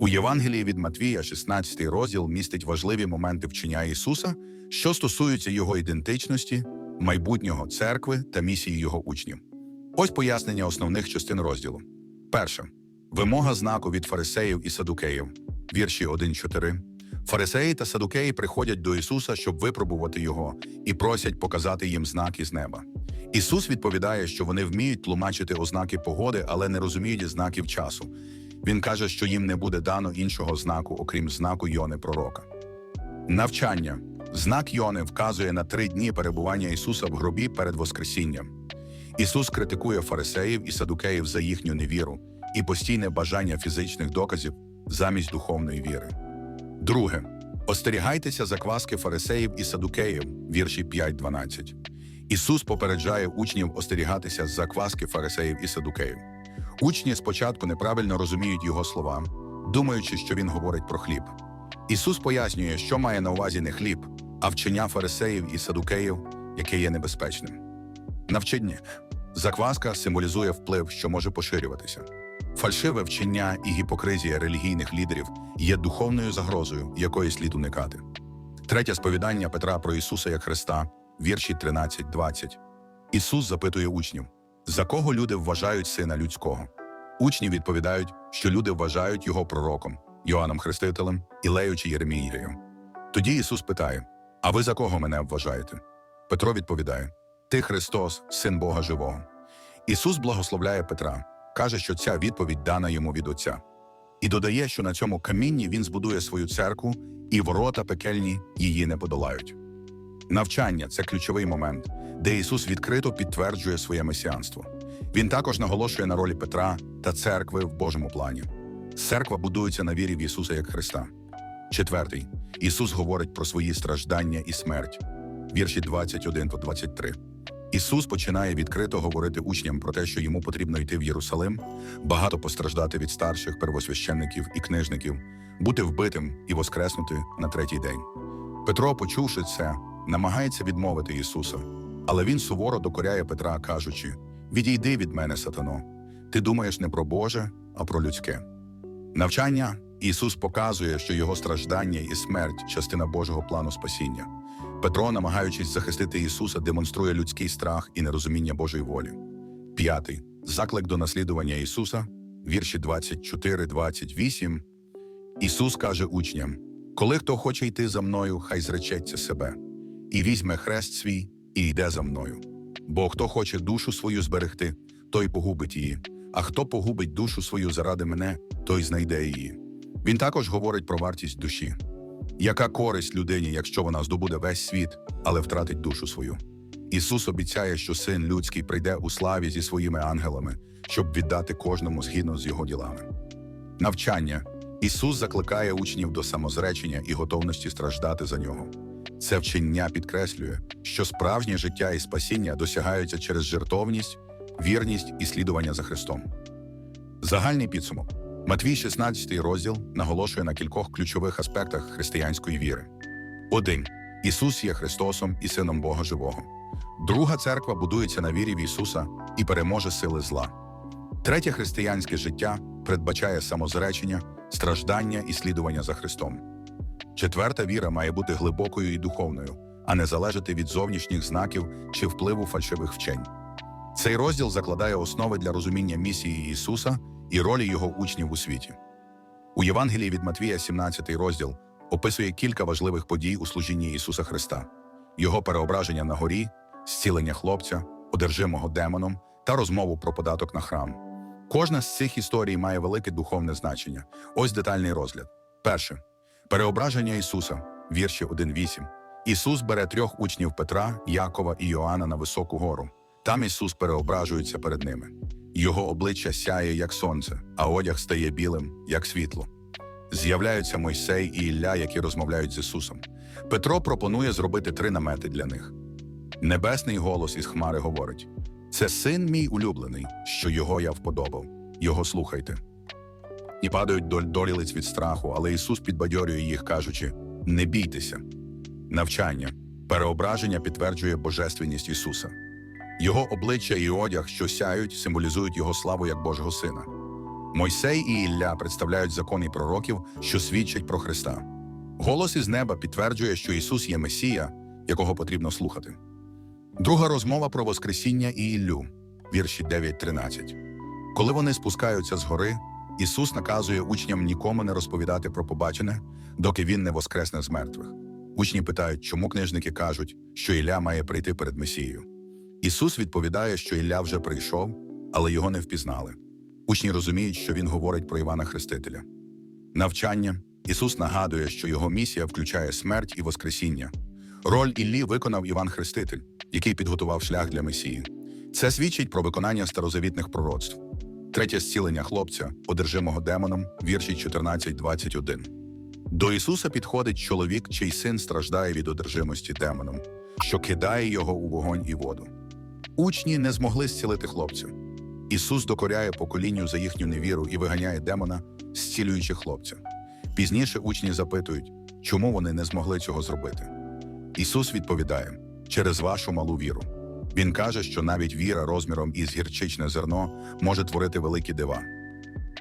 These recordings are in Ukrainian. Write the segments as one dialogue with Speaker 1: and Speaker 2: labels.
Speaker 1: У Євангелії від Матвія, 16 розділ, містить важливі моменти вчення Ісуса, що стосуються Його ідентичності, майбутнього церкви та місії Його учнів. Ось пояснення основних частин розділу. Перше. Вимога знаку від фарисеїв і садукеїв. Вірші 1-4. Фарисеї та садукеї приходять до Ісуса, щоб випробувати Його, і просять показати їм знак із неба. Ісус відповідає, що вони вміють тлумачити ознаки погоди, але не розуміють знаків часу. Він каже, що їм не буде дано іншого знаку, окрім знаку Йони Пророка. Навчання. Знак Йони вказує на три дні перебування Ісуса в гробі перед Воскресінням. Ісус критикує фарисеїв і садукеїв за їхню невіру і постійне бажання фізичних доказів замість духовної віри. Друге. Остерігайтеся закваски фарисеїв і садукеїв, вірші 5-12. Ісус попереджає учнів остерігатися закваски фарисеїв і садукеїв. Учні спочатку неправильно розуміють його слова, думаючи, що він говорить про хліб. Ісус пояснює, що має на увазі не хліб, а вчення фарисеїв і садукеїв, яке є небезпечним. Навчання. Закваска символізує вплив, що може поширюватися. Фальшиве вчення і гіпокризія релігійних лідерів є духовною загрозою, якої слід уникати. Третє сповідання Петра про Ісуса як Христа, вірші 13-20. Ісус запитує учнів, за кого люди вважають сина людського. Учні відповідають, що люди вважають його пророком, Йоанном Хрестителем, Ілею чи Єремією. Тоді Ісус питає: А ви за кого мене вважаєте? Петро відповідає: Ти Христос, син Бога Живого. Ісус благословляє Петра, каже, що ця відповідь дана йому від Отця, і додає, що на цьому камінні він збудує свою церкву, і ворота пекельні її не подолають. Навчання це ключовий момент, де Ісус відкрито підтверджує своє месіанство. Він також наголошує на ролі Петра та церкви в Божому плані. Церква будується на вірі в Ісуса як Христа. Четвертий. Ісус говорить про свої страждання і смерть. Вірші 21 по 23. Ісус починає відкрито говорити учням про те, що йому потрібно йти в Єрусалим, багато постраждати від старших первосвященників і книжників, бути вбитим і воскреснути на третій день. Петро, почувши це, намагається відмовити Ісуса, але він суворо докоряє Петра, кажучи: Відійди від мене, сатано. Ти думаєш не про Боже, а про людське. Навчання Ісус показує, що його страждання і смерть частина Божого плану спасіння. Петро, намагаючись захистити Ісуса, демонструє людський страх і нерозуміння Божої волі. П'ятий заклик до наслідування Ісуса, вірші 24-28. Ісус каже учням: Коли хто хоче йти за мною, хай зречеться себе, і візьме хрест свій, і йде за мною. Бо хто хоче душу свою зберегти, той погубить її, а хто погубить душу свою заради мене, той знайде її. Він також говорить про вартість душі. Яка користь людині, якщо вона здобуде весь світ, але втратить душу свою? Ісус обіцяє, що син людський прийде у славі зі своїми ангелами, щоб віддати кожному згідно з його ділами. Навчання Ісус закликає учнів до самозречення і готовності страждати за нього. Це вчення підкреслює, що справжнє життя і спасіння досягаються через жертовність, вірність і слідування за Христом. Загальний підсумок. Матвій 16 розділ наголошує на кількох ключових аспектах християнської віри. 1. Ісус є Христосом і Сином Бога Живого. Друга церква будується на вірі в Ісуса і переможе сили зла. Третє християнське життя передбачає самозречення, страждання і слідування за Христом. Четверта віра має бути глибокою і духовною, а не залежати від зовнішніх знаків чи впливу фальшивих вчень. Цей розділ закладає основи для розуміння місії Ісуса і ролі його учнів у світі. У Євангелії від Матвія, 17 розділ, описує кілька важливих подій у служінні Ісуса Христа: Його переображення на горі, зцілення хлопця, одержимого демоном та розмову про податок на храм. Кожна з цих історій має велике духовне значення. Ось детальний розгляд. Перше переображення Ісуса, вірші 1.8. Ісус бере трьох учнів Петра, Якова і Йоанна на високу гору. Там Ісус переображується перед ними. Його обличчя сяє, як сонце, а одяг стає білим, як світло. З'являються Мойсей і Ілля, які розмовляють з Ісусом. Петро пропонує зробити три намети для них. Небесний голос із Хмари говорить: Це син мій улюблений, що його я вподобав. Його слухайте. І падають доль долі лиць від страху, але Ісус підбадьорює їх, кажучи: Не бійтеся. Навчання, переображення підтверджує божественність Ісуса. Його обличчя і одяг, що сяють, символізують Його славу як Божого Сина. Мойсей і Ілля представляють закон і пророків, що свідчать про Христа. Голос із неба підтверджує, що Ісус є Месія, якого потрібно слухати. Друга розмова про Воскресіння і Іллю, вірші 9-13. Коли вони спускаються з гори, Ісус наказує учням нікому не розповідати про побачене, доки Він не воскресне з мертвих. Учні питають, чому книжники кажуть, що Ілля має прийти перед Месією. Ісус відповідає, що Ілля вже прийшов, але його не впізнали. Учні розуміють, що Він говорить про Івана Хрестителя. Навчання Ісус нагадує, що його місія включає смерть і Воскресіння. Роль Іллі виконав Іван Хреститель, який підготував шлях для Месії. Це свідчить про виконання старозавітних пророцтв. Третє зцілення хлопця, одержимого демоном, вірші 14-21. До Ісуса підходить чоловік, чий син страждає від одержимості демоном, що кидає його у вогонь і воду. Учні не змогли зцілити хлопця. Ісус докоряє поколінню за їхню невіру і виганяє демона, зцілюючи хлопця. Пізніше учні запитують, чому вони не змогли цього зробити. Ісус відповідає через вашу малу віру. Він каже, що навіть віра розміром із гірчичне зерно може творити великі дива.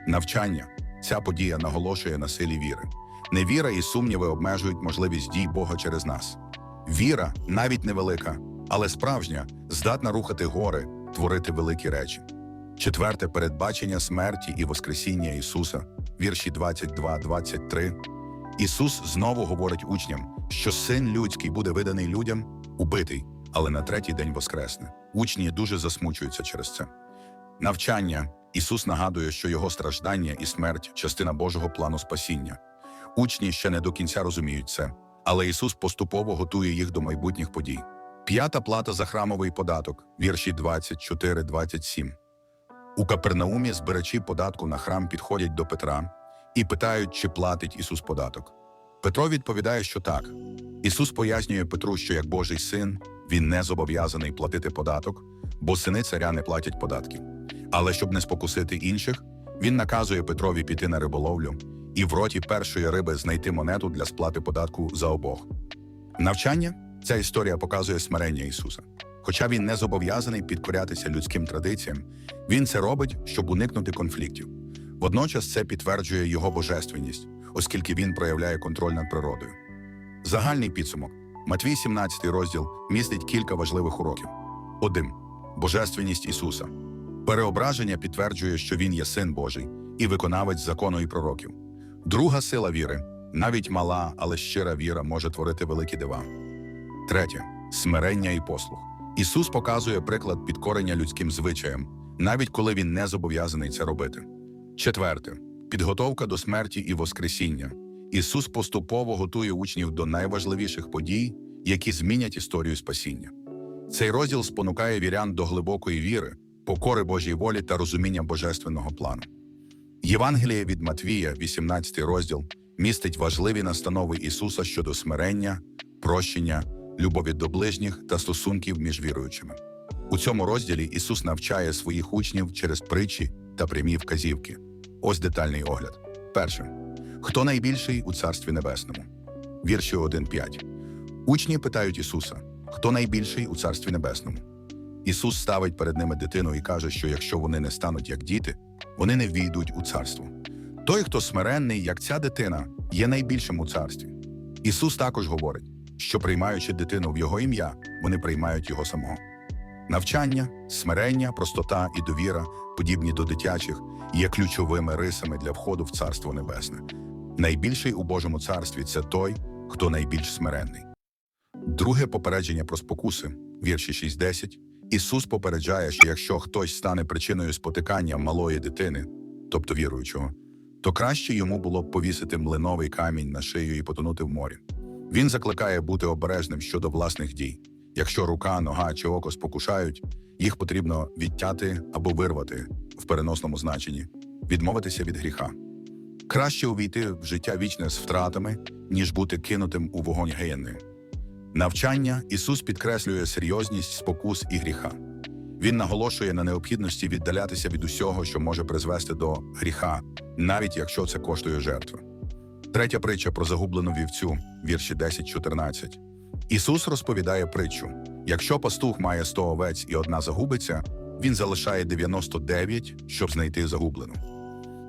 Speaker 1: Навчання ця подія наголошує на силі віри. Невіра і сумніви обмежують можливість дій Бога через нас. Віра, навіть невелика, але справжня, здатна рухати гори, творити великі речі. Четверте передбачення смерті і Воскресіння Ісуса, вірші 22-23. Ісус знову говорить учням, що син людський буде виданий людям, убитий, але на третій день воскресне. Учні дуже засмучуються через це. Навчання Ісус нагадує, що Його страждання і смерть частина Божого плану спасіння. Учні ще не до кінця розуміють це, але Ісус поступово готує їх до майбутніх подій. П'ята плата за храмовий податок, вірші 24-27. У Капернаумі збирачі податку на храм підходять до Петра і питають, чи платить Ісус податок. Петро відповідає, що так. Ісус пояснює Петру, що як Божий син він не зобов'язаний платити податок, бо сини царя не платять податків. Але щоб не спокусити інших, він наказує Петрові піти на риболовлю і в роті першої риби знайти монету для сплати податку за обох. Навчання ця історія показує смирення Ісуса. Хоча він не зобов'язаний підкорятися людським традиціям, він це робить, щоб уникнути конфліктів. Водночас це підтверджує його божественність, оскільки він проявляє контроль над природою. Загальний підсумок Матвій 17 розділ містить кілька важливих уроків. 1. Божественність Ісуса. Переображення підтверджує, що Він є син Божий і виконавець закону і пророків. Друга сила віри навіть мала, але щира віра може творити великі дива. Третє смирення і послух. Ісус показує приклад підкорення людським звичаям, навіть коли він не зобов'язаний це робити. Четверте підготовка до смерті і Воскресіння. Ісус поступово готує учнів до найважливіших подій, які змінять історію спасіння. Цей розділ спонукає вірян до глибокої віри, покори Божій волі та розуміння божественного плану. Євангеліє від Матвія, 18 розділ, містить важливі настанови Ісуса щодо смирення, прощення, любові до ближніх та стосунків між віруючими. У цьому розділі Ісус навчає своїх учнів через притчі та прямі вказівки. Ось детальний огляд. Перше. Хто найбільший у Царстві Небесному? Вірші 1.5. Учні питають Ісуса, хто найбільший у Царстві Небесному? Ісус ставить перед ними дитину і каже, що якщо вони не стануть як діти, вони не війдуть у царство. Той, хто смиренний, як ця дитина, є найбільшим у царстві. Ісус також говорить, що приймаючи дитину в Його ім'я, вони приймають Його самого. Навчання, смирення, простота і довіра, подібні до дитячих, є ключовими рисами для входу в Царство Небесне. Найбільший у Божому царстві це той, хто найбільш смиренний. Друге попередження про спокуси, вірші 6.10. Ісус попереджає, що якщо хтось стане причиною спотикання малої дитини, тобто віруючого, то краще йому було б повісити млиновий камінь на шию і потонути в морі. Він закликає бути обережним щодо власних дій. Якщо рука, нога чи око спокушають, їх потрібно відтяти або вирвати в переносному значенні, відмовитися від гріха. Краще увійти в життя вічне з втратами, ніж бути кинутим у вогонь геєнний. Навчання Ісус підкреслює серйозність спокус і гріха. Він наголошує на необхідності віддалятися від усього, що може призвести до гріха, навіть якщо це коштує жертви. Третя притча про загублену вівцю, вірші 10-14. Ісус розповідає притчу: якщо пастух має 100 овець і одна загубиться, він залишає 99, щоб знайти загублену.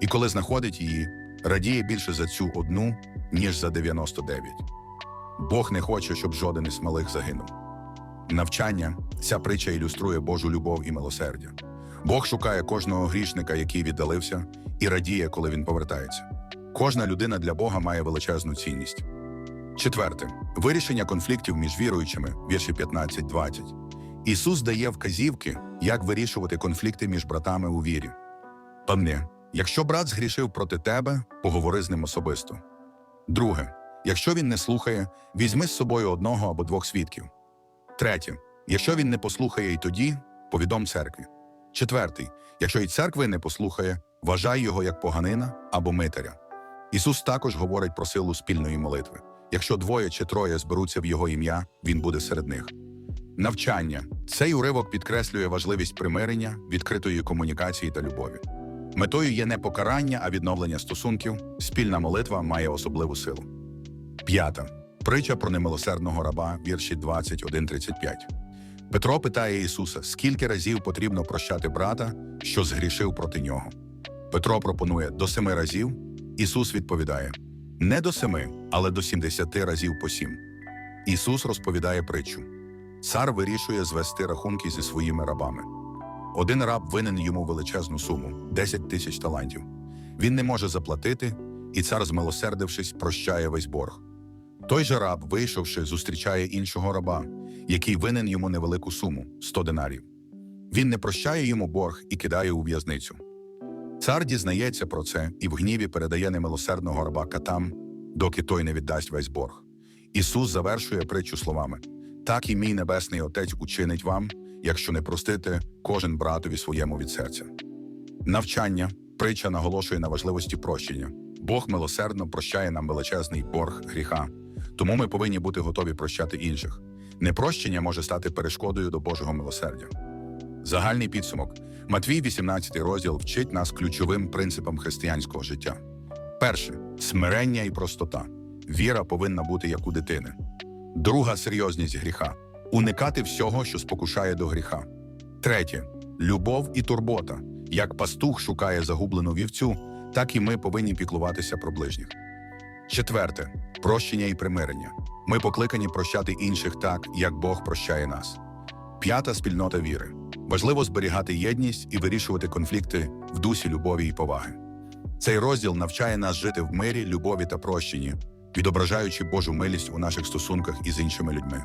Speaker 1: і коли знаходить її, радіє більше за цю одну, ніж за 99. Бог не хоче, щоб жоден із малих загинув. Навчання ця притча ілюструє Божу любов і милосердя. Бог шукає кожного грішника, який віддалився, і радіє, коли він повертається. Кожна людина для Бога має величезну цінність. Четверте вирішення конфліктів між віруючими, вірші 15-20. Ісус дає вказівки, як вирішувати конфлікти між братами у вірі. Одне, якщо брат згрішив проти тебе, поговори з ним особисто. Друге, якщо він не слухає, візьми з собою одного або двох свідків. Третє, якщо він не послухає і тоді, повідом церкві. Четвертий, якщо і церкви не послухає, вважай його як поганина або митаря. Ісус також говорить про силу спільної молитви. Якщо двоє чи троє зберуться в Його ім'я, Він буде серед них. Навчання цей уривок підкреслює важливість примирення, відкритої комунікації та любові. Метою є не покарання, а відновлення стосунків. Спільна молитва має особливу силу. П'ята притча про немилосердного раба, вірші 21-35. Петро питає Ісуса, скільки разів потрібно прощати брата, що згрішив проти нього. Петро пропонує до семи разів. Ісус відповідає: не до семи, але до сімдесяти разів по сім. Ісус розповідає притчу. Цар вирішує звести рахунки зі своїми рабами. Один раб винен йому величезну суму 10 тисяч талантів. Він не може заплатити, і цар, змилосердившись, прощає весь борг. Той же раб, вийшовши, зустрічає іншого раба, який винен йому невелику суму 100 динарів. Він не прощає йому борг і кидає у в'язницю. Цар дізнається про це і в гніві передає немилосердного раба катам, доки той не віддасть весь борг. Ісус завершує притчу словами: так і мій небесний Отець учинить вам, якщо не простите кожен братові своєму від серця. Навчання, притча наголошує на важливості прощення. Бог милосердно прощає нам величезний борг гріха, тому ми повинні бути готові прощати інших. Непрощення може стати перешкодою до Божого милосердя. Загальний підсумок. Матвій, 18 розділ, вчить нас ключовим принципам християнського життя. Перше смирення і простота. Віра повинна бути як у дитини. Друга серйозність гріха уникати всього, що спокушає до гріха. Третє любов і турбота. Як пастух шукає загублену вівцю, так і ми повинні піклуватися про ближніх. Четверте прощення і примирення. Ми покликані прощати інших так, як Бог прощає нас. П'ята спільнота віри. Важливо зберігати єдність і вирішувати конфлікти в дусі любові і поваги. Цей розділ навчає нас жити в мирі, любові та прощенні, відображаючи Божу милість у наших стосунках із іншими людьми.